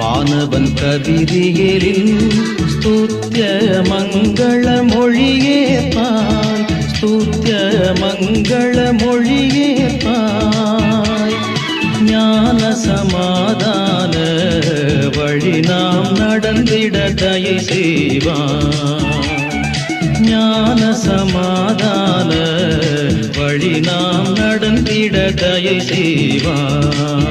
வானவன் கதிரியலின் ஸ்துத்ய மங்கள மொழியே பாய். ஸ்துத்ய மங்கள மொழியே பாய். ஞான சமாதான வழி நாம் நடந்திட தயை செய்வான் ஞான சமாதான வழி நாம் நடந்திட தயை செய்வான்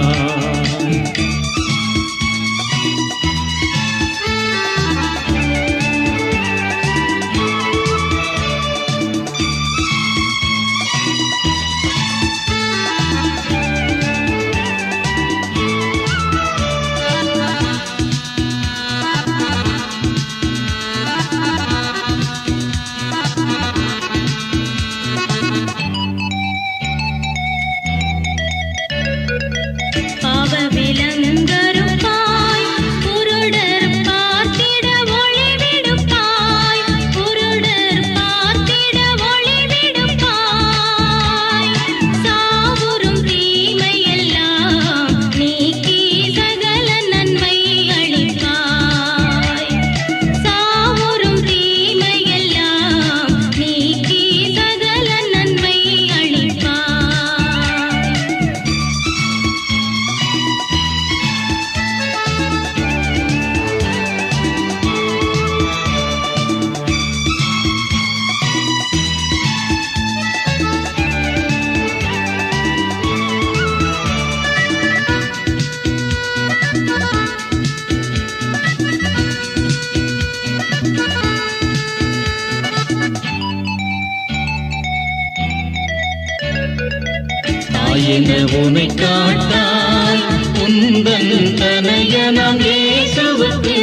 தாயென உனை காட்டால் உந்தன் தனையனம் இயேசுவுக்கு.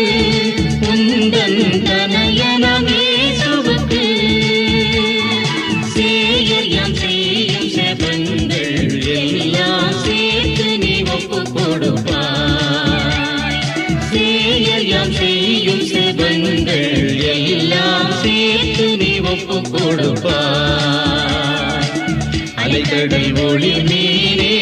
உந்தன் தனையனம் இயேசுவுக்கு. சேயம் செய்யும் செபங்கள். எல்லாம் சேர்த்து நீ ஒப்பு கொடுப்பாய். சேயம் செய்யும் செபங்கள். எல்லாம் சேர்த்து நீ ஒப்பு கொடுப்பாய். அலைக்கடல் ஒளி மீனே